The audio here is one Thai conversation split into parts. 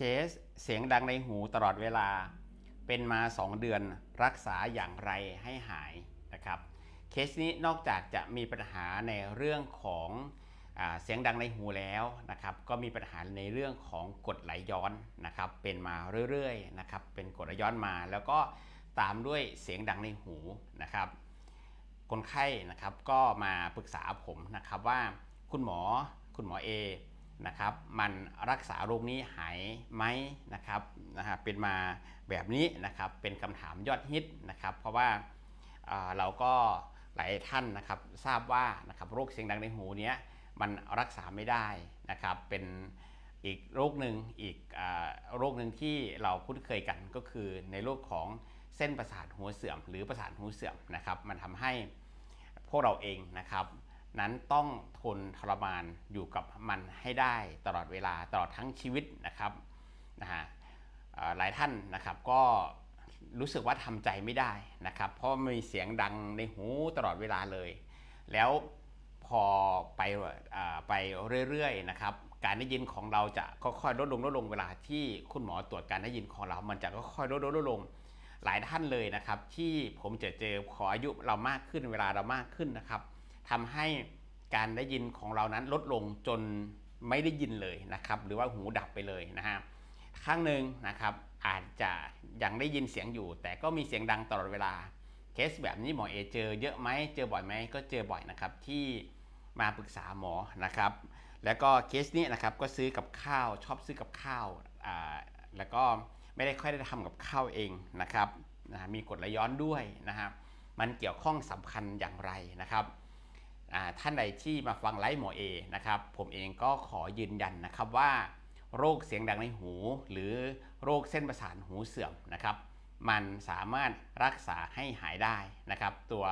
เคสเสียงดังในหูตลอดเวลา เป็นมา 2 เดือนรักษาอย่างไรให้หายนะครับ เคสนี้นอกจากจะมีปัญหาในเรื่องของอเสียงดังในหูแล้วนะครับ ก็มีปัญหาในเรื่องของกดไหลย้อนนะครับ เป็นมาเรื่อยๆนะครับ เป็นกดไหลย้อนมา แล้วก็ตามด้วยเสียงดังในหูนะครับ คนไข้นะครับก็มาปรึกษาผมนะครับว่าคุณหมอคุณหมอเอ นะครับ มันรักษาโรคนี้หายไหมนะครับนะฮะเป็นมาแบบนี้นะครับเป็นคำถามยอดฮิตนะครับ เพราะว่าเราก็หลายท่านนะครับทราบว่านะครับโรคเสียงดังในหูเนี้ยมันรักษาไม่ได้นะครับ เป็นอีกโรคหนึ่งอีกอโรคหนึ่งที่เราคุ้นเคยกันก็คือในโรคของเส้นประสาทหูเสื่อม หรือประสาทหูเสื่อมนะครับ มันทำให้พวกเราเองนะครับ นั้นต้องทนทรมานอยู่กับมันให้ได้ตลอดเวลาตลอดทั้งชีวิตนะครับนะฮะหลายท่านนะครับก็รู้สึกว่าทำใจไม่ได้นะครับ เพราะมีเสียงดังในหูตลอดเวลาเลย แล้วพอไปอไปเรื่อยๆนะครับการได้ยินของเราจะค่อยๆลดลงลดลงเวลาที่คุณหมอตรวจการได้ยินของเรา มันจะค่อยๆลดลงลดลงหลายท่านเลยนะครับ ที่ผมเจอเจอขออายุเรามากขึ้นเวลาเรามากขึ้นนะครับ ทำให้การได้ยินของเรานั้นลดลงจนไม่ได้ยินเลยนะครับ หรือว่าหูดับไปเลยนะฮะข้างหนึ่งนะครับอาจจะยังได้ยินเสียงอยู่ แต่ก็มีเสียงดังตลอดเวลาเคสแบบนี้หมอเอเจอเยอะไหมเจอบ่อยไหมก็เจอบ่อยนะครับที่มาปรึกษาหมอนะครับ แล้วก็เคสนี้นะครับก็ซื้อกับข้าวชอบซื้อกับข้าวอ่าแล้วก็ไม่ได้ค่อยได้ทำกับข้าวเองนะครับนะมีกรดไหลย้อนด้วยนะครับมันเกี่ยวข้องสำคัญอย่างไรนะครับ ท่านใดที่มาฟังไลฟ์หมอเอนะครับผมเองก็ขอยืนยันนะครับว่า โรคเสียงดังในหู หรือโรคเส้นประสาทหูเสื่อมนะครับ มันสามารถรักษาให้หายได้นะครับ ตัว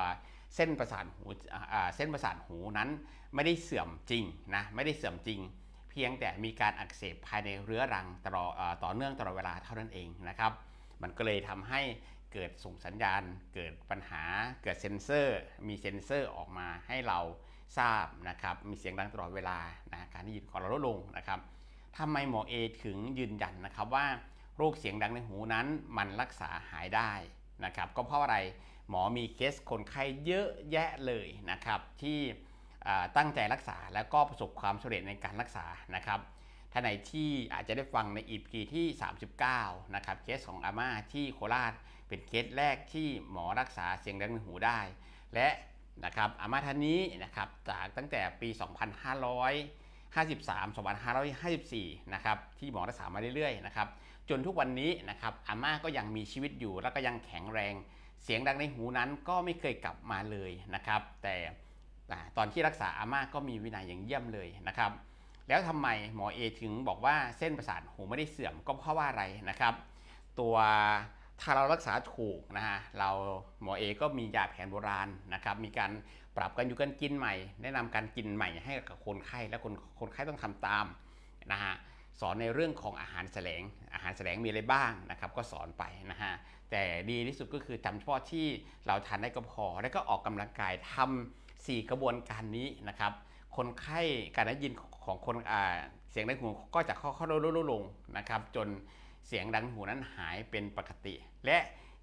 เส้นประสาทหูเส้นประสาทหูนั้นไม่ได้เสื่อมจริงนะไม่ได้เสื่อมจริง เพียงแต่มีการอักเสบภายในเรื้อรังต่อต่อเนื่องตลอดเวลาเท่านั้นเองนะครับ มันก็เลยทำให้ เกิดส่งสัญญาณ เกิดปัญหา เกิดเซ็นเซอร์ มีเซ็นเซอร์ออกมาให้เราทราบนะครับ มีเสียงดังตลอดเวลานะการได้ยินของเราลดลงนะครับทำไมหมอเอถึงยืนยันนะครับว่าโรคเสียงดังในหูนั้นมันรักษาหายได้นะครับ ก็เพราะอะไรหมอมีเคสคนไข้เยอะแยะเลยนะครับที่ตั้งใจรักษาแล้วก็ประสบความสำเร็จในการรักษานะครับท่านไหนที่อาจจะได้ฟังใน EP ที่ 39 นะครับเคสของอาม่าที่โคราช เป็นเคสแรกที่หมอรักษาเสียงดังในหูได้ และนะครับอาม่าท่านนี้นะครับจากตั้งแต่ปี 2553 2554 นะครับที่หมอรักษามาเรื่อยๆนะครับจนทุกวันนี้นะครับอาม่าก็ยังมีชีวิตอยู่แล้วก็ยังแข็งแรง เสียงดังในหูนั้นก็ไม่เคยกลับมาเลยนะครับ แต่ตอนที่รักษาอาม่าก็มีวินัยอย่างเยี่ยมเลยนะครับ แล้วทำไมหมอเอถึงบอกว่าเส้นประสาทหูไม่ได้เสื่อมก็เพราะว่าอะไรนะครับ ตัว ถ้าเรารักษาถูกนะฮะเราหมอเอก็มียาแผนโบราณนะครับ มีการปรับกันอยู่กันกินใหม่ แนะนำการกินใหม่ให้กับคนไข้และคนคนไข้ต้องทำตามนะฮะสอนในเรื่องของอาหารแสลง อาหารแสลงมีอะไรบ้างนะครับ ก็สอนไปนะฮะแต่ดีที่สุดก็คือจำเฉพาะที่เราทานได้ก็พอ แล้วก็ออกกำลังกายทำสี่กระบวนการนี้นะครับ คนไข้การได้ยินของคนเสียงในหูก็จะค่อยๆลดลงนะครับ จน เสียงดังหูนั้นหายเป็นปกติ และ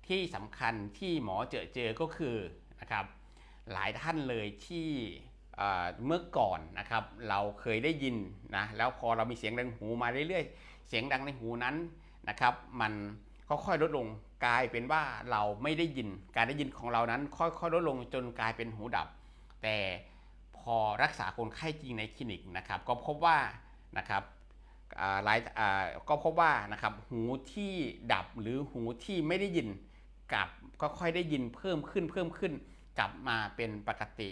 ที่สำคัญที่หมอเจอเจอก็คือนะครับหลายท่านเลยที่เมื่อก่อนนะครับเราเคยได้ยินนะแล้วพอเรามีเสียงดังหูมาเรื่อยๆ เสียงดังในหูนั้นนะครับมันค่อยๆลดลงกลายเป็นว่าเราไม่ได้ยิน การได้ยินของเรานั้น ค่อยๆลดลงจนกลายเป็นหูดับ แต่พอรักษาคนไข้จริงในคลินิกนะครับก็พบว่านะครับ หลายก็พบว่านะครับหูที่ดับหรือหูที่ไม่ได้ยินกลับก็ค่อยได้ยินเพิ่มขึ้นเพิ่มขึ้น กลับมาเป็นปกติ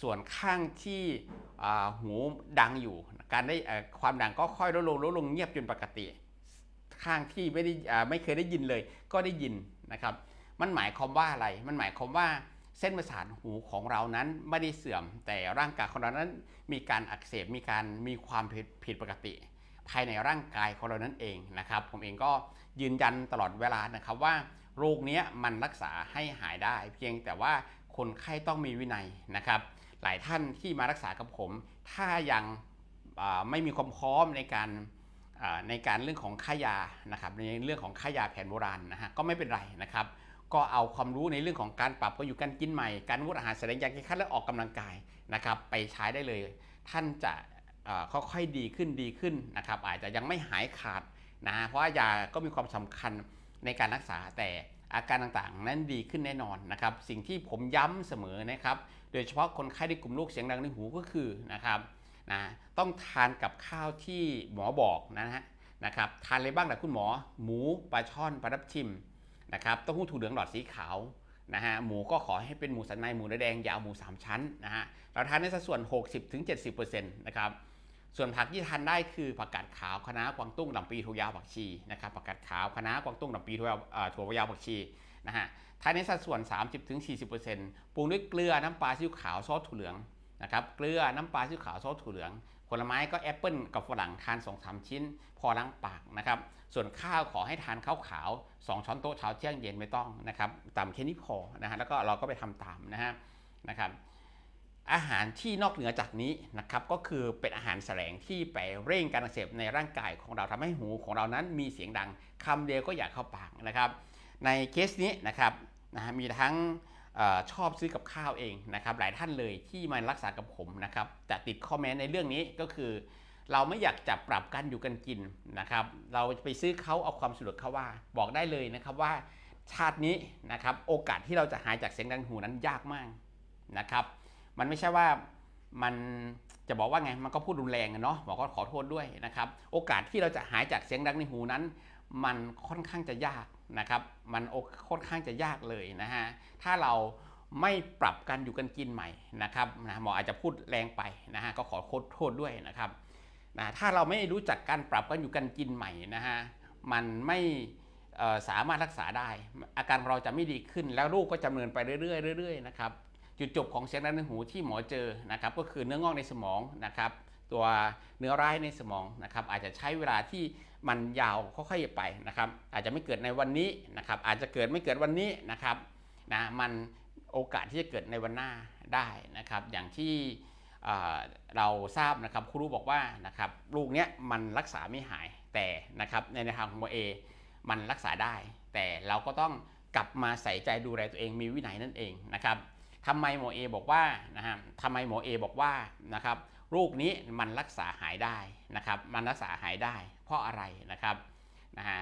ส่วนข้างที่หูดังอยู่ การได้ความดังก็ค่อยลดลงลดลงเงียบจนปกติ ข้างที่ไม่ได้ไม่เคยได้ยินเลย ก็ได้ยินนะครับ มันหมายความว่าอะไร มันหมายความว่าเส้นประสาทหูของเรานั้นไม่ได้เสื่อม แต่ร่างกายของเรานั้นมีการอักเสบมีการมีความผิดผิดปกติ ภายในร่างกายของเรานั้นเองนะครับ ผมเองก็ยืนยันตลอดเวลานะครับว่าโรคนี้มันรักษาให้หายได้ เพียงแต่ว่าคนไข้ต้องมีวินัยนะครับ หลายท่านที่มารักษากับผม ถ้ายังไม่มีความพร้อมในการในการเรื่องของค่ายานะครับในเรื่องของค่ายาแผนโบราณนะฮะก็ไม่เป็นไรนะครับ ก็เอาความรู้ในเรื่องของการปรับก็อยู่การกินใหม่ การงดอาหารแสดงยาแก้คัดและออกกำลังกายนะครับ ไปใช้ได้เลย ท่านจะ ค่อยๆดีขึ้นดีขึ้นนะครับอาจจะยังไม่หายขาดนะเพราะว่ายาก็มีความสำคัญในการรักษาแต่อาการต่างๆ นั้นดีขึ้นแน่นอนนะครับสิ่งที่ผมย้ำเสมอนะครับโดยเฉพาะคนไข้ในกลุ่มโรคเสียงดังในหูก็คือนะครับนะต้องทานกับข้าวที่หมอบอกนะฮะนะครับทานอะไรบ้างล่ะคุณหมอ หมูปลาช่อนปลาทับทิมนะครับเต้าหู้ถั่วเหลืองหลอดสีขาวนะฮะหมูก็ขอให้เป็นหมูสันในหมูเนื้อแดงอย่าเอาหมู 3 ชั้นนะฮะเราทานในสัดส่วน 60-70%นะครับ ส่วนผักที่ทานได้คือผักกาดขาวคะน้ากวางตุ้งลำปีถั่วยาวผักชีนะครับผักกาดขาวคะน้ากวางตุ้งลำปีถั่วยาวถั่วยาวผักชีนะฮะทานในสัดส่วน 30-40%ปรุงด้วยเกลือน้ำปลาซีอิ๊วขาวซอสถั่วเหลืองนะครับเกลือน้ำปลาซีอิ๊วขาวซอสถั่วเหลืองผลไม้ก็แอปเปิลกับฝรั่งทาน2-3ชิ้น พอล้างปากนะครับ ส่วนข้าวขอให้ทานข้าวขาว 2 ช้อนโต๊ะเช้าเที่ยงเย็นไม่ต้องนะครับตามแค่นี้พอนะฮะแล้วก็เราก็ไปทำตามนะฮะนะครับ อาหารที่นอกเหนือจากนี้นะครับก็คือเป็นอาหารแสลงที่ไปเร่งการอักเสบในร่างกายของเราทำให้หูของเรานั้นมีเสียงดังคำเดียวก็อยากเข้าปากนะครับ ในเคสนี้นะครับนะมีทั้งอชอบซื้อกับข้าวเองนะครับหลายท่านเลยที่มารักษากับผมนะครับจะติดคอมเมนต์ในเรื่องนี้ก็คือ เราไม่อยากจะปรับกันอยู่กันกินนะครับเราไปซื้อเขาเอาความสะดวกเขาว่า บอกได้เลยนะครับว่าชาตินี้นะครับโอกาสที่เราจะหายจากเสียงดังหูนั้นยากมากนะครับ มันไม่ใช่ว่ามันจะบอกว่าไงมันก็พูดรุนแรงเนาะบอกก็ขอโทษด้วยนะครับ โอกาสที่เราจะหายจากเสียงดังในหูนั้น มันค่อนข้างจะยากนะครับ มันโอค่อนข้างจะยากเลยนะฮะถ้าเราไม่ปรับกันอยู่กันกินใหม่นะครับนะหมออาจจะพูดแรงไปนะฮะก็ขอโทษด้วยนะครับนะถ้าเราไม่รู้จักการปรับกันอยู่กันกินใหม่นะฮะมันไม่สามารถรักษาได้ อาการของเราจะไม่ดีขึ้นแล้วโรคก็จำเนินไปเรื่อยๆเรื่อยๆนะครับ จุดจบของเสียงดังในหูที่หมอเจอนะครับก็คือเนื้องอกในสมองนะครับตัวเนื้อร้ายในสมองนะครับอาจจะใช้เวลาที่มันยาวค่อยๆไปนะครับอาจจะไม่เกิดในวันนี้นะครับอาจจะเกิดไม่เกิดวันนี้นะครับนะมันโอกาสที่จะเกิดในวันหน้าได้นะครับ อย่างที่เเราทราบนะครับครูรู้บอกว่านะครับลูกเนี้ยมันรักษาไม่หายแต่นะครับในทางของหมอเอมันรักษาได้ แต่เราก็ต้องกลับมาใส่ใจดูแลตัวเองมีวินัยนั่นเองนะครับ ทำไมหมอเอบอกว่านะฮะทำไมหมอเอบอกว่านะครับโรคนี้มันรักษาหายได้นะครับ มันรักษาหายได้ เพราะอะไรนะครับนะฮะ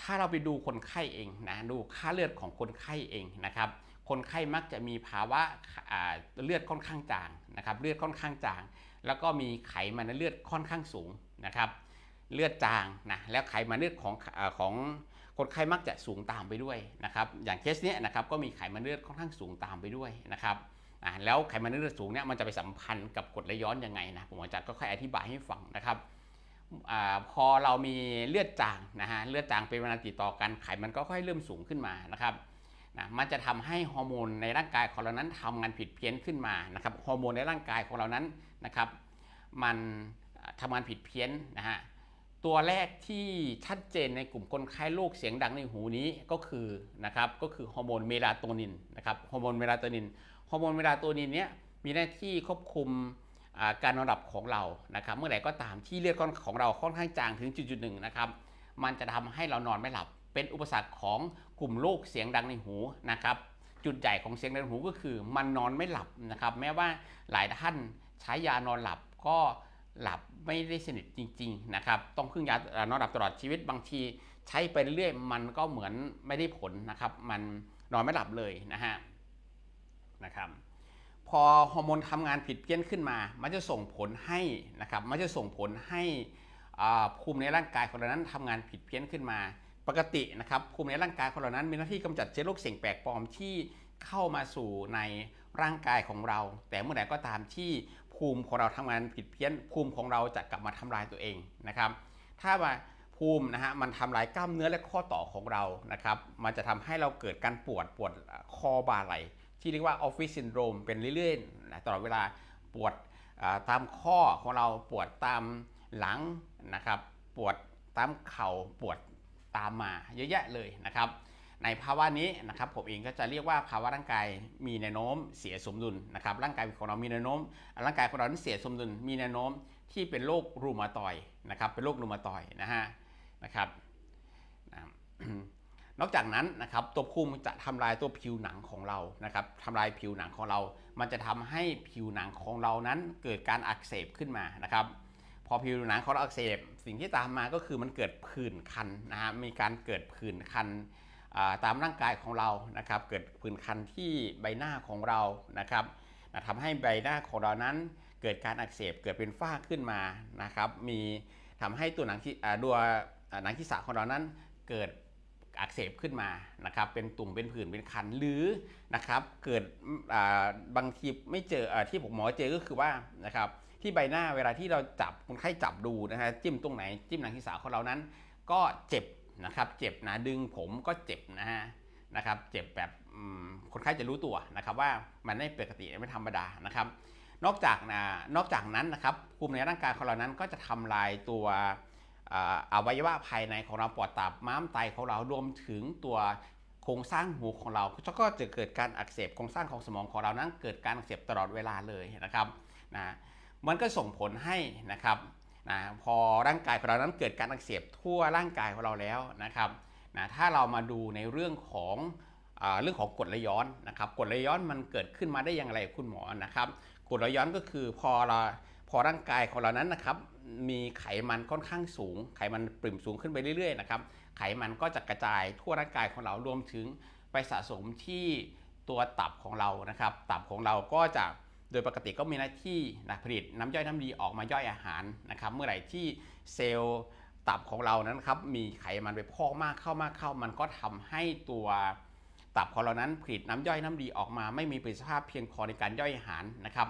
ถ้าเราไปดูคนไข้เองนะดูค่าเลือดของคนไข้เองนะครับ คนไข้มักจะมีภาวะเลือดค่อนข้างจางนะครับ เลือดค่อนข้างจาง แล้วก็มีไขมันในเลือดค่อนข้างสูงนะครับ เลือดจางนะแล้วไขมันเลือดของอของ คนไข้มักจะสูงตามไปด้วยนะครับ อย่างเคสเนี้ยนะครับก็มีไขมันเลือดค่อนข้างสูงตามไปด้วยนะครับอ่าแล้วไขมันเลือดสูงเนี่ยมันจะไปสัมพันธ์กับกรดไหลย้อนยังไงนะผมอาจารย์ก็ค่อยอธิบายให้ฟังนะครับอาพอเรามีเลือดจางนะฮะเลือดจางเป็นเวลาติดต่อกันไขมันก็ค่อยเริ่มสูงขึ้นมานะครับนะมันจะทำให้ฮอร์โมนในร่างกายของเรานั้นทำงานผิดเพี้ยนขึ้นมานะครับฮอร์โมนในร่างกายของเรานั้นนะครับ มันทำงานผิดเพี้ยนนะฮะ ตัวแรกที่ชัดเจนในกลุ่มคนไข้โรคเสียงดังในหูนี้ก็คือนะครับก็คือฮอร์โมนเมลาโทนินนะครับฮอร์โมนเมลาโทนินฮอร์โมนเมลาโทนินเนี้ยมีหน้าที่ควบคุมการนอนหลับของเรานะครับ เมื่อไหร่ก็ตามที่เลือดของเราค่อนข้างจางถึงจุดหนึ่งนะครับมันจะทำให้เรานอนไม่หลับ เป็นอุปสรรคของกลุ่มโรคเสียงดังในหูนะครับจุดใหญ่ของเสียงดังในหูก็คือมันนอนไม่หลับนะครับแม้ว่าหลายท่านใช้ยานอนหลับก็ หลับไม่ได้สนิทจริง ๆ นะครับ ต้องพึ่งยานอนหลับตลอดชีวิตบางทีใช้ไปเรื่อยมันก็เหมือนไม่ได้ผลนะครับ มันนอนไม่หลับเลยนะฮะนะครับพอฮอร์โมนทำงานผิดเพี้ยนขึ้นมา มันจะส่งผลให้นะครับ มันจะส่งผลให้ภูมิในร่างกายของเรานั้นทำงานผิดเพี้ยนขึ้นมา ปกตินะครับภูมิในร่างกายของเรานั้น มีหน้าที่กำจัดเชื้อโรคเสี่ยงแปลกปลอมที่เข้ามาสู่ในร่างกายของเรา แต่เมื่อไหร่ก็ตามที่ ภูมิของเราทำงานผิดเพี้ยน ภูมิของเราจะกลับมาทำลายตัวเองนะครับ ถ้าว่าภูมินะฮะมันทำลายกล้ามเนื้อและข้อต่อของเรานะครับ มันจะทำให้เราเกิดการปวดปวดคอบ่าไหล่ที่เรียกว่าออฟฟิศซินโดรมเป็นเรื่อยๆนะตลอดเวลาปวดตามข้อของเราปวดตามหลังนะครับ ปวดตามเข่าปวดตามมาเยอะแยะเลยนะครับ ในภาวะนี้นะครับผมเองก็จะเรียกว่าภาวะร่างกายมีแนวโน้มเสียสมดุลนะครับร่างกายของเรามีแนวโน้ม ร่างกายของเราเสียสมดุล มีแนวโน้มที่เป็นโรครูมาตอยนะครับเป็นโรครูมาตอยนะฮะนะครับนะนอกจากนั้นนะครับตัวภูมิจะทำลายตัวผิวหนังของเรานะครับทำลายผิวหนังของเรา มันจะทำให้ผิวหนังของเรานั้นเกิดการอักเสบขึ้นมานะครับพอผิวหนังของเราอักเสบ สิ่งที่ตามมาก็คือมันเกิดผื่นคันนะฮะมีการเกิดผื่นคัน ตามร่างกายของเรานะครับเกิดผื่นคันที่ใบหน้าของเรานะครับทำให้ใบหน้าของเรานั้นเกิดการอักเสบเกิดเป็นฝ้าขึ้นมานะครับมีทำให้ตัวหนังที่อ่าตัวหนังที่สะของเรานั้นเกิดอักเสบขึ้นมานะครับเป็นตุ่มเป็นผื่นเป็นคันหรือนะครับเกิดบางทีไม่เจออที่ผมหมอเจอก็คือว่านะครับที่ใบหน้าเวลาที่เราจับคนไข้จับดูนะฮะจิ้มตรงไหนจิ้มหนังศีรษะของเรานั้น ก็เจ็บ นะครับ เจ็บนะดึงผมก็เจ็บนะฮะนะครับ เจ็บแบบคนไข้จะรู้ตัวนะครับ ว่ามันไม่ปกติไม่ธรรมดานะครับ นอกจากนะนอกจากนั้นนะครับภูมิในร่างกายของเรานั้นก็จะทำลายตัวอ่าอวัยวะภายในของเราปอดตับม้ามไตของเรารวมถึงตัวโครงสร้างหูของเราก็จะเกิดการอักเสบโครงสร้างของสมองของเรานั้นเกิดการอักเสบตลอดเวลาเลยนะครับนะมันก็ส่งผลให้นะครับ นะพอร่างกายของเรานั้นเกิดการอักเสบทั่วร่างกายของเราแล้วนะครับนะถ้าเรามาดูในเรื่องของอเรื่องของกรดไหลย้อนนะครับกรดไหลย้อนมันเกิดขึ้นมาได้อย่างไรคุณหมอนะครับกรดไหลย้อนก็คือพอเราพอร่างกายของเรานั้นนะครับมีไขมันค่อนข้างสูง ไขมันปริ่มสูงขึ้นไปเรื่อยๆนะครับไขมันก็จะกระจายทั่วร่างกายของเรารวมถึงไปสะสมที่ตัวตับของเรานะครับ ตับของเราก็จะ โดยปกติก็มีหน้าที่นะผลิตน้ำย่อยน้ำดีออกมาย่อยอาหารนะครับเมื่อไหร่ที่เซลล์ตับของเรานั้นครับมีไขมันไปพอกมากเข้ามากเข้า มันก็ทำให้ตัวตับของเรานั้นผลิตน้ำย่อยน้ำดีออกมา ไม่มีประสิทธิภาพเพียงพอในการย่อยอาหารนะครับ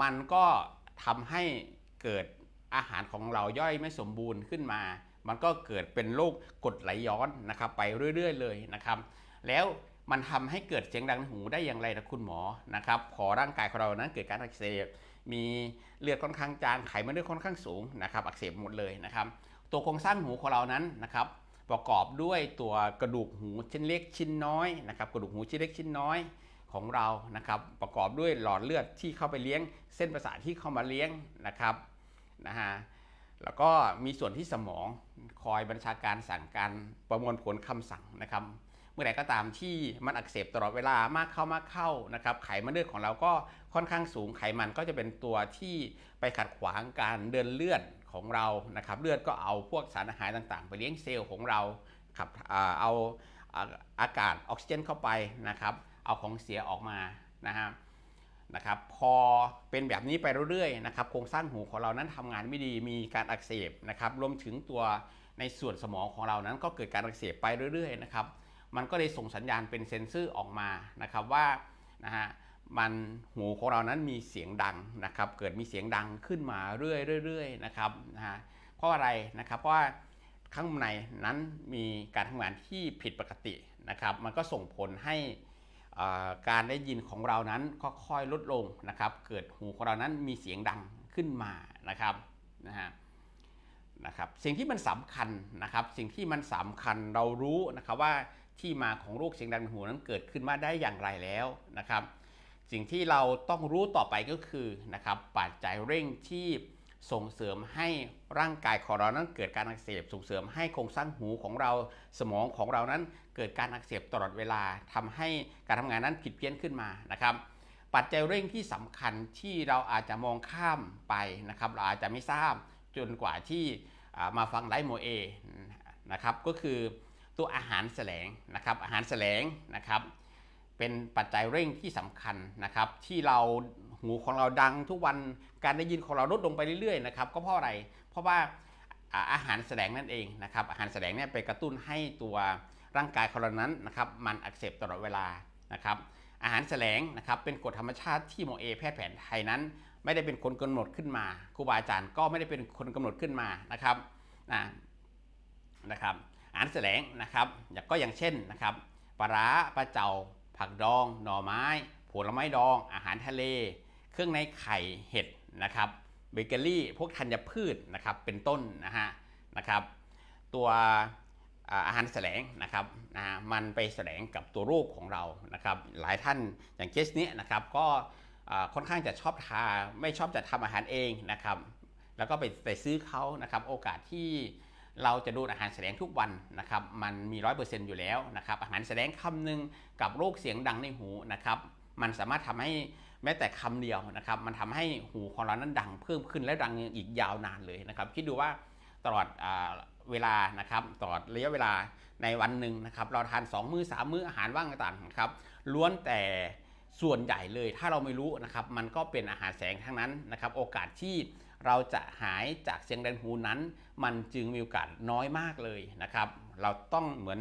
มันก็ทำให้เกิดอาหารของเราย่อยไม่สมบูรณ์ขึ้นมา มันก็เกิดเป็นโรคกรดไหลย้อนนะครับ ไปเรื่อย ๆ เลยนะครับ แล้ว มันทำให้เกิดเสียงดังในหูได้อย่างไรนะคุณหมอนะครับพอร่างกายของเรานั้นเกิดการอักเสบ มีเลือดค่อนข้างจางไขมันเลือดค่อนข้างสูงนะครับ อักเสบหมดเลยนะครับ ตัวโครงสร้างหูของเรานั้นนะครับประกอบด้วยตัวกระดูกหูชิ้นเล็กชิ้นน้อยนะครับกระดูกหูชิ้นเล็กชิ้นน้อยของเรานะครับ ประกอบด้วยหลอดเลือดที่เข้าไปเลี้ยง เส้นประสาทที่เข้ามาเลี้ยงนะครับนะฮะแล้วก็มีส่วนที่สมองคอยบัญชาการสั่งการประมวลผลคำสั่งนะครับ เมื่อไหร่ก็ตามที่มันอักเสบตลอดเวลามากเข้ามากเข้านะครับไขมันเลือดของเราก็ค่อนข้างสูงไขมันก็จะเป็นตัวที่ไปขัดขวางการเดินเลือดของเรานะครับเลือดก็เอาพวกสารอาหารต่างๆ ไปเลี้ยงเซลล์ของเราครับอ่าเอาอากาศออกซิเจนเข้าไปนะครับเอาของเสียออกมานะฮะนะครับพอเป็นแบบนี้ไปเรื่อยๆนะครับโครงสร้างหูของเรานั้นทำงานไม่ดีมีการอักเสบนะครับรวมถึงตัวในส่วนสมองของเรานั้นก็เกิดการอักเสบไปเรื่อยๆนะครับ มันก็เลยส่งสัญญาณเป็นเซ็นเซอร์ออกมานะครับว่านะฮะมันหูของเรานั้นมีเสียงดังนะครับ เกิดมีเสียงดังขึ้นมาเรื่อยๆนะครับนะฮะเพราะอะไรนะครับ เพราะว่าข้างในนั้นมีการทำงานที่ผิดปกตินะครับ มันก็ส่งผลให้การได้ยินของเรานั้นค่อยๆลดลงนะครับ เกิดหูของเรานั้นมีเสียงดังขึ้นมานะครับนะฮะนะครับ สิ่งที่มันสำคัญนะครับ สิ่งที่มันสำคัญเรารู้นะครับว่า ที่มาของโรคเสียงดังในหูนั้นเกิดขึ้นมาได้อย่างไรแล้วนะครับ สิ่งที่เราต้องรู้ต่อไปก็คือนะครับปัจจัยเร่งที่ส่งเสริมให้ร่างกายของเรานั้นเกิดการอักเสบ ส่งเสริมให้โครงสร้างหูของเราสมองของเรานั้นเกิดการอักเสบตลอดเวลาทำให้การทำงานนั้นผิดเพี้ยนขึ้นมานะครับ ปัจจัยเร่งที่สำคัญที่เราอาจจะมองข้ามไปนะครับ เราอาจจะไม่ทราบจนกว่าที่มาฟังไลฟ์โมเอนะครับ ก็คือ ตัวอาหารแสลงนะครับอาหารแสลงนะครับเป็นปัจจัยเร่งที่สำคัญนะครับที่เราหูของเราดังทุกวันการได้ยินของเราลดลงไปเรื่อยๆนะครับก็เพราะอะไรเพราะว่าอาหารแสลงนั่นเองนะครับอาหารแสลงเนี่ยไปกระตุ้นให้ตัวร่างกายของเรานั้นนะครับมันอักเสบตลอดเวลานะครับอาหารแสลงนะครับเป็นกฎธรรมชาติที่หมอเอแพทย์แผนไทยนั้น ไม่ได้เป็นคนกำหนดขึ้นมาครูบาอาจารย์ก็ไม่ได้เป็นคนกำหนดขึ้นมานะครับนะนะครับ อาหารแสลงนะครับก็อย่างเช่นนะครับปลาร้าปลาเจ้าผักดอง หน่อไม้ ผลไม้ดอง อาหารทะเล เครื่องในไข่เห็ดนะครับเบเกอรี่ พวกธัญพืชนะครับเป็นต้นนะฮะนะครับ ตัวอาหารแสลงนะครับนะมันไปแสลงกับตัวโรคของเรานะครับหลายท่านอย่างเคสนี้นะครับก็ค่อนข้างจะชอบทาไม่ชอบจะทำอาหารเองนะครับ แล้วก็ไปไปซื้อเขานะครับโอกาสที่ เราจะดูอาหารแสดงทุกวันนะครับ มันมีร้อยเปอร์เซ็นต์อยู่แล้วนะครับ อาหารแสดงคำหนึ่งกับโรคเสียงดังในหูนะครับ มันสามารถทำให้แม้แต่คำเดียวนะครับ มันทำให้หูของเรานั้นดังเพิ่มขึ้นและดังอีกยาวนานเลยนะครับ คิดดูว่าตลอดเวลานะครับตลอดระยะเวลาในวันหนึ่งนะครับ เราทาน 2 มื้อ3มื้ออาหารว่างต่างๆนะครับ ล้วนแต่ส่วนใหญ่เลยถ้าเราไม่รู้นะครับ มันก็เป็นอาหารแสงทั้งนั้นนะครับ โอกาสที่เราจะหายจากเสียงดังหูนั้น มันจึงมีโอกาสน้อยมากเลยนะครับ เราต้องเหมือน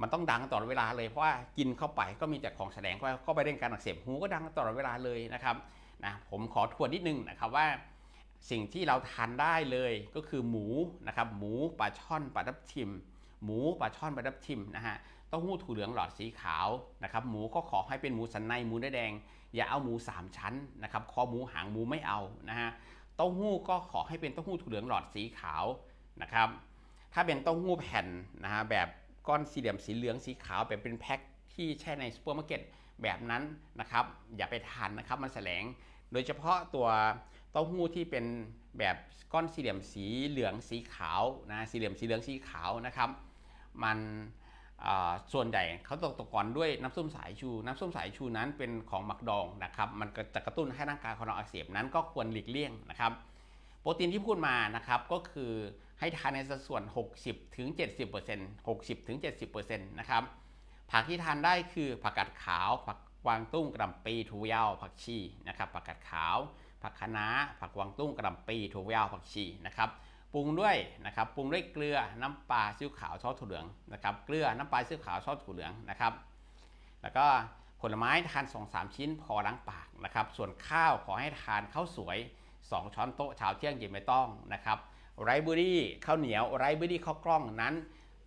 มันต้องดังตลอดเวลาเลยเพราะว่ากินเข้าไปก็มีแต่ของแสดงก็ไปเร่งการอักเสบหูก็ดังตลอดเวลาเลยนะครับนะผมขอทวนนิดนึงนะครับว่าสิ่งที่เราทานได้เลยก็คือหมูนะครับหมูปลาช่อนปลาทับทิม หมูปลาช่อนปลาทับทิมนะฮะเต้าหู้ถั่วเหลืองหลอดสีขาวนะครับหมูก็ขอให้เป็นหมูสันในหมูเนื้อแดง อย่าเอาหมู 3 ชั้นนะครับคอหมูหางหมูไม่เอานะฮะ เต้าหู้ก็ขอให้เป็นเต้าหู้ถั่วเหลืองหลอดสีขาวนะครับ ถ้าเป็นเต้าหู้แผ่นนะฮะแบบก้อนสี่เหลี่ยมสีเหลืองสีขาวแบบเป็นแพ็คที่แช่ในซูเปอร์มาร์เก็ตแบบนั้นนะครับ อย่าไปทานนะครับมันแสลง โดยเฉพาะตัวเต้าหู้ที่เป็นแบบก้อนสี่เหลี่ยมสีเหลืองสีขาวนะสี่เหลี่ยมสีเหลืองสีขาวนะครับ มัน ส่วนใหญ่เขาตกตะกอนด้วยน้ำส้มสายชู น้ำส้มสายชูนั้นเป็นของหมักดองนะครับมันจะกระตุ้นให้ร่างกายของเราอักเสบนั้นก็ควรหลีกเลี่ยงนะครับ โปรตีนที่พูดมานะครับก็คือให้ทานในสัดส่วน 60-70% 60-70%นะครับผักที่ทานได้คือผักกาดขาว ผักกวางตุ้งกระำปีถั่วยาวผักชีนะครับผักกาดขาว ผักคะน้าผักกวางตุ้งกระำปีถั่วยาวผักชีนะครับ ปรุงด้วยนะครับปรุงด้วยเกลือน้ำปลาซีอิ๊วขาวซอสถั่วเหลืองนะครับเกลือน้ำปลาซีอิ๊วขาวซอสถั่วเหลืองนะครับ แล้วก็ผลไม้ทาน2-3ชิ้นพอล้างปากนะครับ ส่วนข้าวขอให้ทานข้าวสวย 2 ช้อนโต๊ะเช้าเที่ยงเย็นไม่ต้องนะครับไรเบอรี่ข้าวเหนียวไรเบอรี่ข้าวกล้องนั้น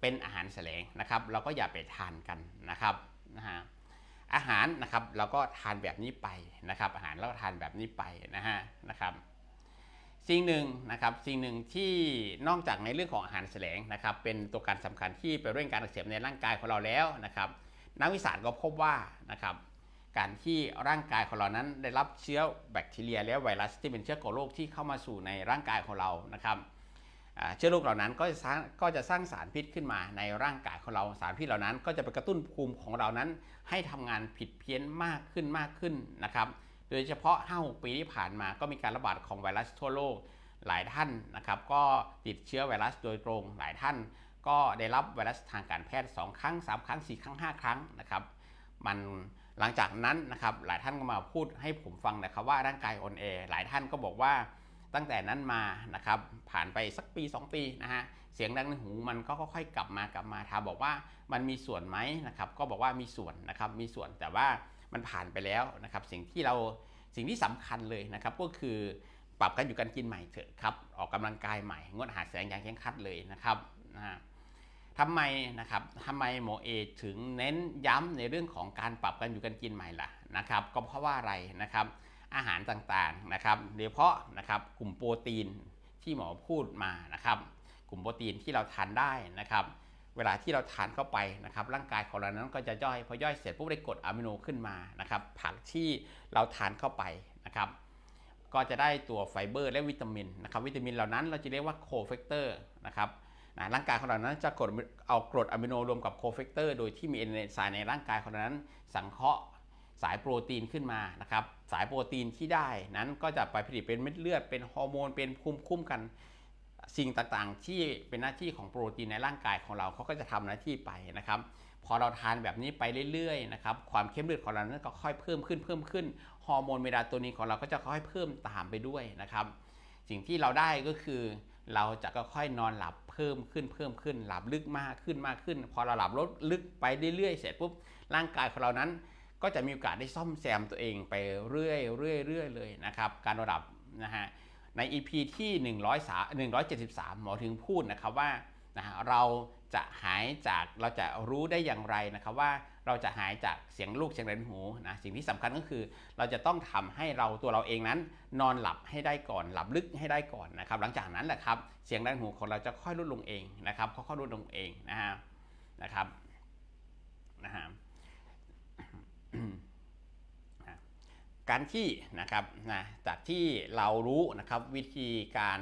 เป็นอาหารแสลงนะครับ เราก็อย่าไปทานกันนะครับนะฮะอาหารนะครับเราก็ทานแบบนี้ไปนะครับ อาหารเราก็ทานแบบนี้ไปนะฮะนะครับ สิ่งหนึ่งนะครับสิ่งหนึ่งที่นอกจากในเรื่องของอาหารแสลงนะครับเป็นตัวการสำคัญที่ไปเร่งการอักเสบในร่างกายของเราแล้วนะครับนักวิชาการก็พบว่านะครับการที่ร่างกายของเรานั้นได้รับเชื้อแบคทีเรีย และไวรัสที่เป็นเชื้อก่อโรคที่เข้ามาสู่ในร่างกายของเรานะครับเชื้อโรคเหล่านั้นก็จะสร้างก็จะสร้างสารพิษขึ้นมาในร่างกายของเราสารพิษเหล่านั้น ก็จะไปกระตุ้นภูมิของเรานั้น ให้ทำงานผิดเพี้ยนมากขึ้นมากขึ้นนะครับ โดยเฉพาะ 5-6 ปีที่ผ่านมาก็มีการระบาดของไวรัสทั่วโลกหลายท่านนะครับ ก็ติดเชื้อไวรัสโดยตรงหลายท่าน ก็ได้รับไวรัสทางการแพทย์ 2 ครั้ง 3 ครั้ง 4 ครั้ง 5 ครั้งนะครับมันหลังจากนั้นนะครับหลายท่านก็มาพูดให้ผมฟังนะครับว่าร่างกายอ่อนแอหลายท่านก็บอกว่าตั้งแต่นั้นมานะครับผ่านไปสักปี 2 ปีนะฮะเสียงดังในหูมันก็ค่อยๆกลับมากลับมาถามบอกว่ามันมีส่วนไหมนะครับก็บอกว่ามีส่วนนะครับมีส่วนแต่ว่า มันผ่านไปแล้วนะครับสิ่งที่เราสิ่งที่สำคัญเลยนะครับก็คือปรับกันอยู่กันกินใหม่เถอะครับออกกำลังกายใหม่งดอาหาแสงอย่างเคร่งครัดเลยนะครับนะทำไมนะครับทำไมหมอเอถึงเน้นย้ำในเรื่องของการปรับกันอยู่กันกินใหม่ล่ะนะครับก็เพราะว่าอะไรนะครับอาหารต่างๆนะครับโดยเฉพาะนะครับกลุ่มโปรตีนที่หมอพูดมานะครับ กลุ่มโปรตีนที่เราทานได้นะครับ เวลาที่เราทานเข้าไปนะครับร่างกายของเรานั้นก็จะย่อยพอย่อยเสร็จปุ๊บได้กรดอะมิโนขึ้นมานะครับผักที่เราทานเข้าไปนะครับก็จะได้ตัวไฟเบอร์และวิตามินนะครับวิตามินเหล่านั้นเราจะเรียกว่าโคเฟกเตอร์นะครับนะร่างกายของเรานั้นจะกดเอากรดอะมิโนรวมกับโคเฟกเตอร์โดยที่มีเอนไซม์ในร่างกายของเรานั้น สังเคราะห์สายโปรตีนขึ้นมานะครับสายโปรตีนที่ได้นั้นก็จะไปผลิตเป็นเม็ดเลือดเป็นฮอร์โมนเป็นภูมิคุ้มกัน สิ่งต่างๆ ที่เป็นหน้าที่ของโปรตีนในร่างกายของเราเขาก็จะทำหน้าที่ไปนะครับ พอเราทานแบบนี้ไปเรื่อยๆนะครับความเข้มเลือดของเรานั้นก็ค่อยเพิ่มขึ้นเพิ่มขึ้นฮอร์โมนเมลาโทนินของเราก็จะค่อยเพิ่มตามไปด้วยนะครับ สิ่งที่เราได้ก็คือเราจะค่อยนอนหลับเพิ่มขึ้นเพิ่มขึ้นหลับลึกมากขึ้นมากขึ้น พอเราหลับลดลึกไปเรื่อยๆเสร็จปุ๊บร่างกายของเรานั้น ก็จะมีโอกาสได้ซ่อมแซมตัวเองไปเรื่อยเรื่อยเรื่อยเลยนะครับ การระดับนะฮะ ใน EP ที่ 103 173 หมอถึงพูดนะครับว่านะเราจะหายจากเราจะรู้ได้อย่างไรนะครับว่าเราจะหายจากเสียงลูกเสียงเรนหูนะสิ่งที่สำคัญก็คือ เราจะต้องทำให้เราตัวเราเองนั้น นอนหลับให้ได้ก่อน หลับลึกให้ได้ก่อนนะครับ หลังจากนั้นแหละครับเสียงเรนหูของเราจะค่อยลดลงเองนะครับค่อยๆลดลงเองนะฮะนะครับนะฮะ การที่นะครับนะจากที่เรารู้นะครับวิธีการ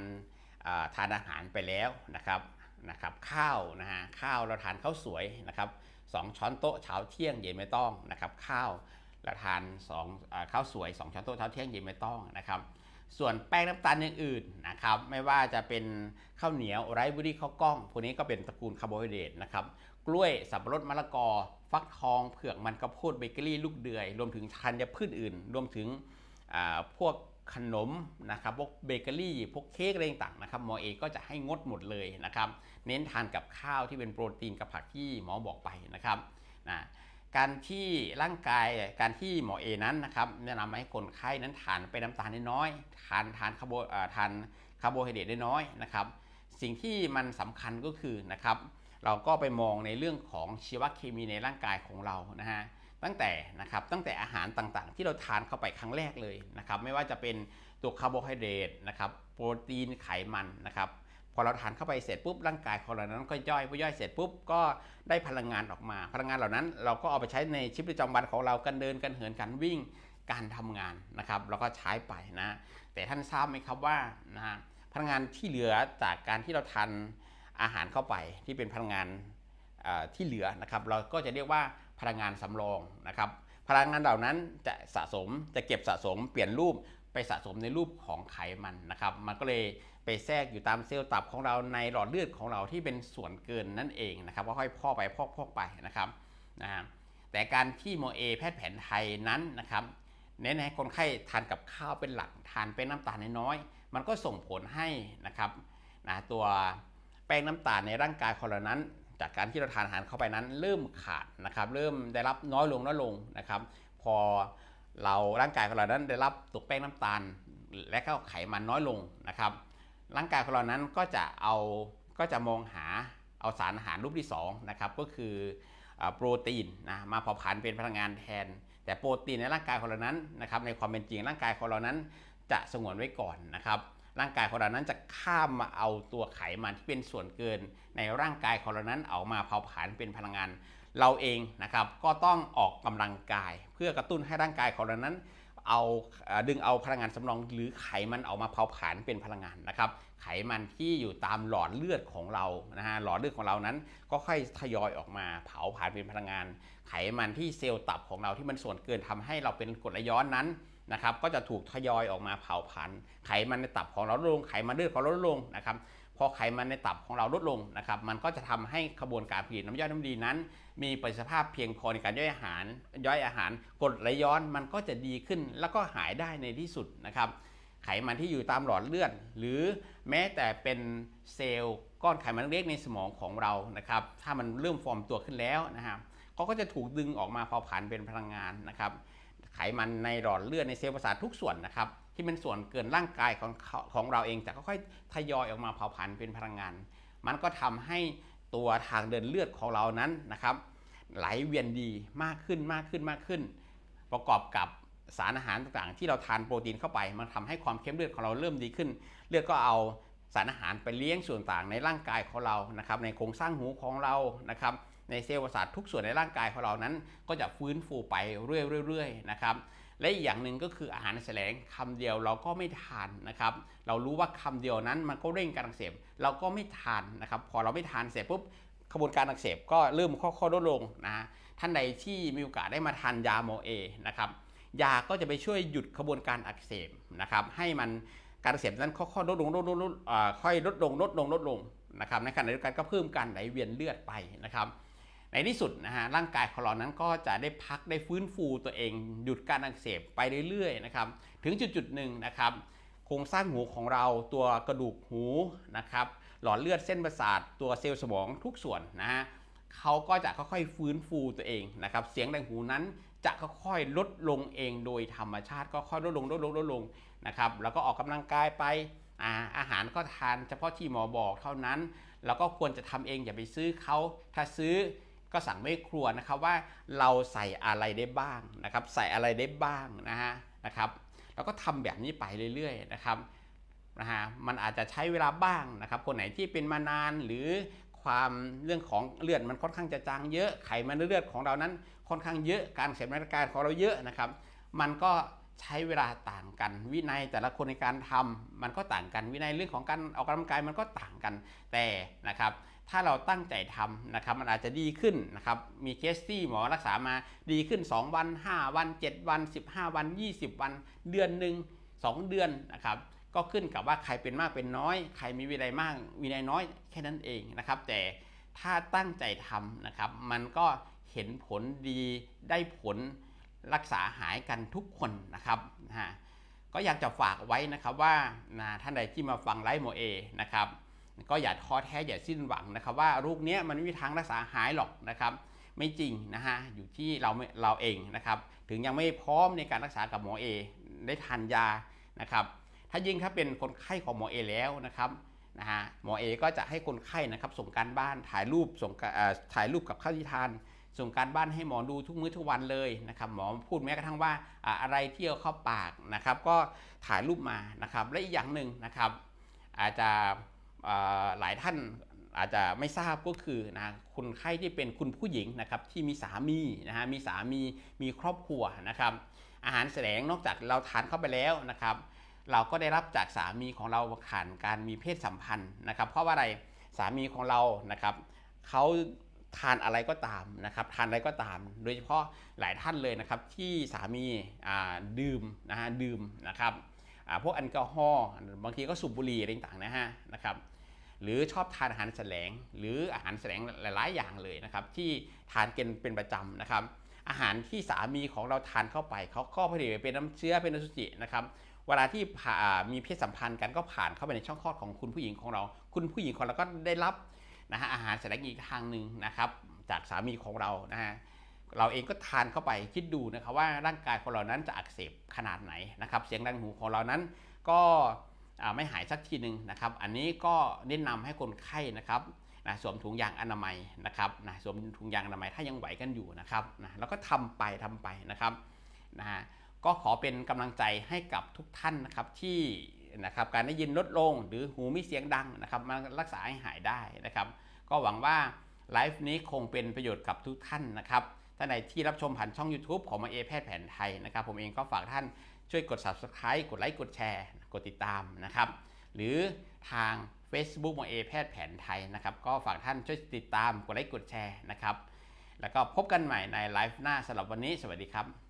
ทานอาหารไปแล้วนะครับนะครับข้าวนะฮะข้าวเราทานข้าวสวยนะครับสองช้อนโต๊ะเช้าเที่ยงเย็นไม่ต้องนะครับข้าวเราทานสองข้าวสวย 2 ช้อนโต๊ะเช้าเที่ยงเย็นไม่ต้องนะครับส่วนแป้งน้ำตาลอย่างอื่นนะครับไม่ว่าจะเป็นข้าวเหนียวไรซ์บอรี่ข้าวกล้องพวกนี้ก็เป็นตระกูลคาร์โบไฮเดรตนะครับกล้วยสับปะรดมะละกอ ฟักทองเผือกมันกระโพดเบเกอรี่ลูกเดือย รวมถึงธัญพืชอื่น รวมถึงพวกขนมนะครับพวกเบเกอรี่พวกเค้กอะไรต่างๆนะครับหมอเอก็จะให้งดหมดเลยนะครับ เน้นทานกับข้าวที่เป็นโปรตีนกับผักที่หมอบอกไปนะครับนะการที่ร่างกายการที่หมอเอนั้นนะครับแนะนำให้คนไข้นั้นทานไปนน้ำตาลน้อยทานทานคาร์โบทานคาร์โบไฮเดรตได้น้อยนะครับ สิ่งที่มันสำคัญก็คือนะครับ เราก็ไปมองในเรื่องของชีวเคมีในร่างกายของเรานะฮะตั้งแต่นะครับตั้งแต่อาหารต่างๆ ที่เราทานเข้าไปครั้งแรกเลยนะครับไม่ว่าจะเป็นตัวคาร์โบไฮเดรตนะครับโปรตีนไขมันนะครับพอเราทานเข้าไปเสร็จปุ๊บร่างกายของเรานั้นก็ย่อยพอย่อยเสร็จปุ๊บก็ได้พลังงานออกมา พลังงานเหล่านั้น เราก็เอาไปใช้ในชีวิตประจำวันของเราการเดินการเหินการวิ่งการทำงานนะครับแล้วก็ใช้ไปนะแต่ท่านทราบไหมครับว่านะฮะพลังงานที่เหลือจากการที่เราทาน อาหารเข้าไปที่เป็นพลังงานที่เหลือนะครับ เราก็จะเรียกว่าพลังงานสำรองนะครับ พลังงานเหล่านั้นจะสะสมจะเก็บสะสมเปลี่ยนรูปไปสะสมในรูปของไขมันนะครับ มันก็เลยไปแทรกอยู่ตามเซลล์ตับของเราในหลอดเลือดของเราที่เป็นส่วนเกินนั่นเองนะครับก็ค่อยพอกไปพอกพอกไปนะครับนะฮะแต่การที่โมเอแพทย์แผนไทยนั้นนะครับเน้นให้คนไข้ทานกับข้าวเป็นหลักทานเป็นน้ำตาลน้อยๆมันก็ส่งผลให้นะครับนะตัว แป้งน้ำตาลในร่างกายของเรานั้น จากการที่เราทานอาหารเข้าไปนั้น เริ่มขาดนะครับ เริ่มได้รับน้อยลงน้อยลงนะครับ พอเราร่างกายของเรานั้นได้รับตัวแป้งน้ำตาล และก็ไขมันน้อยลงนะครับ ร่างกายของเรานั้นก็จะเอาก็จะมองหาเอาสารอาหารรูปที่2นะครับก็คือโปรตีนนะมาเผาผลาญเป็นพลังงานแทน แต่โปรตีนในร่างกายของเรานั้นนะครับในความเป็นจริงร่างกายของเรานั้น จะสงวนไว้ก่อนนะครับ ร่างกายของเรานั้นจะข้ามมาเอาตัวไขมันที่เป็นส่วนเกิน ในร่างกายของเรานั้นเอามาเผาผลาญเป็นพลังงาน เราเองนะครับก็ต้องออกกำลังกาย เพื่อกระตุ้นให้ร่างกายของเรานั้นเอาดึงเอาพลังงานสำรองหรือไขมันออกมาเผาผลาญเป็นพลังงานนะครับ ไขมันที่อยู่ตามหลอดเลือดของเรานะฮะหลอดเลือดของเรานั้น ก็ค่อยทยอยออกมาเผาผลาญเป็นพลังงาน ไขมันที่เซลล์ตับของเราที่มันส่วนเกินทำให้เราเป็นกรดไหลย้อนนั้น นะครับก็จะถูกทยอยออกมาเผาผลาญไขมันในตับของเราลดลงไขมันเลือดของเราลดลงนะครับพอไขมันในตับของเราลดลงนะครับมันก็จะทำให้กระบวนการผลิตน้ำย่อยน้ำดีนั้น มีประสิทธิภาพเพียงพอในการย่อยอาหาร ย่อยอาหารกดไหลย้อนมันก็จะดีขึ้น แล้วก็หายได้ในที่สุดนะครับไขมันที่อยู่ตามหลอดเลือด หรือแม้แต่เป็นเซลล์ก้อนไขมันเล็กในสมองของเรานะครับถ้ามันเริ่มฟอร์มตัวขึ้นแล้วนะครับก็ก็จะถูกดึงออกมาเผาผลาญเป็นพลังงานนะครับ ไขมันในหลอดเลือดในเซลล์ประสาททุกส่วนนะครับ ที่เป็นส่วนเกินร่างกายของเของเราเองจะค่อยๆทยอยออกมาเผาผลาญเป็นพลังงาน มันก็ทำให้ตัวทางเดินเลือดของเรานั้นนะครับ ไหลเวียนดีมากขึ้นมากขึ้นมากขึ้น ประกอบกับสารอาหารต่างๆ ที่เราทานโปรตีนเข้าไป มันทำให้ความเข้มเลือดของเราเริ่มดีขึ้น เลือดก็เอาสารอาหารไปเลี้ยงส่วนต่างในร่างกายของเรานะครับ ในโครงสร้างหูของเรานะครับ ในเซลล์ประสาททุกส่วนในร่างกายของเรานั้น ก็จะฟื้นฟูไปเรื่อยๆนะครับและอีกอย่างหนึ่งก็คืออาหารแสลงคำเดียวเราก็ไม่ทานนะครับ เรารู้ว่าคำเดียวนั้นมันก็เร่งการอักเสบเราก็ไม่ทานนะครับ พอเราไม่ทานเสร็จปุ๊บกระบวนการอักเสบก็เริ่มค่อยๆลดลงนะท่านใดที่มีโอกาสได้มาทานยาโมเอนะครับยาก็จะไปช่วยหยุดกระบวนการอักเสบนะครับ ให้มันการอักเสบนั้นค่อยๆลดลงลดลงลดค่อยลดลงลดลงลดลงนะครับในขณะเดียวกันก็เพิ่มการไหลเวียนเลือดไปนะครับ ในที่สุดนะฮะร่างกายของเรานั้นก็จะได้พักได้ฟื้นฟูตัวเอง หยุดการอักเสบไปเรื่อยๆนะครับถึงจุดจุดหนึ่งนะครับโครงสร้างหูของเราตัวกระดูกหูนะครับหลอดเลือดเส้นประสาทตัวเซลล์สมองทุกส่วนนะฮะเขาก็จะค่อยๆฟื้นฟูตัวเองนะครับเสียงในหูนั้นจะค่อยๆลดลงเองโดยธรรมชาติก็ค่อยลดลงลดลงลดลงนะครับแล้วก็ออกกำลังกายไปอาอาหารก็ทานเฉพาะที่หมอบอกเท่านั้น แล้วก็ควรจะทำเองอย่าไปซื้อเขาถ้าซื้อ ก็สั่งไม่ครัวนะครับว่าเราใส่อะไรได้บ้างนะครับ ใส่อะไรได้บ้างนะฮะนะครับแล้วก็ทำแบบนี้ไปเรื่อยๆนะครับนะฮะมันอาจจะใช้เวลาบ้างนะครับ คนไหนที่เป็นมานานหรือความเรื่องของเลือดมันค่อนข้างจะจางเยอะไขมันในเลือดของเรานั้นค่อนข้างเยอะการเสพนร่างกายของเราเยอะนะครับ มันก็ใช้เวลาต่างกัน วินัยแต่ละคนในการทำมันก็ต่างกันวินัยเรื่องของการออกกำลังกายมันก็ต่างกันแต่นะครับ ถ้าเราตั้งใจทำนะครับมันอาจจะดีขึ้นนะครับมีเคสที่หมอรักษามาดีขึ้น 2 วัน 5 วัน 7 วัน 15 วัน 20 วัน เดือนหนึ่ง2 เดือนนะครับก็ขึ้นกับว่าใครเป็นมากเป็นน้อย ใครมีวินัยมากวินัยน้อยแค่นั้นเองนะครับแต่ถ้าตั้งใจทำนะครับมันก็เห็นผลดีได้ผลรักษาหายกันทุกคนนะครับนะฮะก็อยากจะฝากไว้นะครับว่านะท่านใดที่มาฟังไลฟ์โมเอนะครับ ก็อย่าท้อแท้อย่าสิ้นหวังนะครับว่าโรคเนี้ยมันไม่มีทางรักษาหายหรอกนะครับ ไม่จริงนะฮะอยู่ที่เราเราเองนะครับ ถึงยังไม่พร้อมในการรักษากับหมอเอได้ทานยานะครับ ถ้ายิ่งถ้าเป็นคนไข้ของหมอเอแล้วนะครับนะฮะหมอเอก็จะให้คนไข้นะครับส่งการบ้านถ่ายรูปส่งถ่ายรูปกับข้าวที่ทานส่งการบ้านให้หมอดูทุกมื้อทุกวันเลยนะครับหมอพูดแม้กระทั่งว่าอะไรเที่เอาเข้าปากนะครับ ก็ถ่ายรูปมานะครับและอีกอย่างหนึ่งนะครับ อาจจะ หลายท่านอาจจะไม่ทราบก็คือนะคนไข้ที่เป็นคุณผู้หญิงนะครับที่มีสามีนะฮะมีสามีมีครอบครัวนะครับ อาหารแสลงนอกจากเราทานเข้าไปแล้วนะครับ เราก็ได้รับจากสามีของเราผ่านการมีเพศสัมพันธ์นะครับ เพราะว่าอะไรสามีของเรานะครับเขาทานอะไรก็ตามนะครับ ทานอะไรก็ตาม โดยเฉพาะหลายท่านเลยนะครับที่สามีดื่มนะฮะดื่มนะครับ พวกแอลกอฮอล์บางทีก็สูบบุหรี่อะไรต่างๆนะฮะนะครับหรือชอบทานอาหารแสลง หรืออาหารแสลงหลายๆอย่างเลยนะครับที่ทานกันเป็นประจำนะครับ อาหารที่สามีของเราทานเข้าไปเขาก็ผลิตเป็นน้ำเชื้อเป็นอสุจินะครับเวลาที่มีเพศสัมพันธ์กันก็ผ่านเข้าไปในช่องคลอดของคุณผู้หญิงของเรา คุณผู้หญิงของเราก็ได้รับนะฮะอาหารแสลงอีกทางหนึ่งนะครับจากสามีของเรานะฮะ เราเองก็ทานเข้าไปคิดดูนะครับว่าร่างกายของเรานั้นจะอักเสบขนาดไหนนะครับเสียงดังหูของเรานั้นก็ไม่หายสักทีหนึ่งนะครับอันนี้ก็แนะนำให้คนไข้นะครับนะสวมถุงยางอนามัยนะครับนะสวมถุงยางอนามัยถ้ายังไหวกันอยู่นะครับนะแล้วก็ทำไปทำไปนะครับนะฮะก็ขอเป็นกำลังใจให้กับทุกท่านนะครับที่นะครับการได้ยินลดลงหรือหูมีเสียงดังนะครับมารักษาให้หายได้นะครับ ก็หวังว่าไลฟ์นี้คงเป็นประโยชน์กับทุกท่านนะครับ ท่านใดที่รับชมผ่านช่อง YouTube ของมาเอแพทย์แผนไทยนะครับ ผมเองก็ฝากท่านช่วยกด Subscribe กดไลค์กดแชร์ กดติดตามนะครับ หรือทาง Facebook มาเอแพทย์แผนไทยนะครับ ก็ฝากท่านช่วยติดตามกดไลค์กดแชร์นะครับ แล้วก็พบกันใหม่ในไลฟ์หน้าสำหรับวันนี้ สวัสดีครับ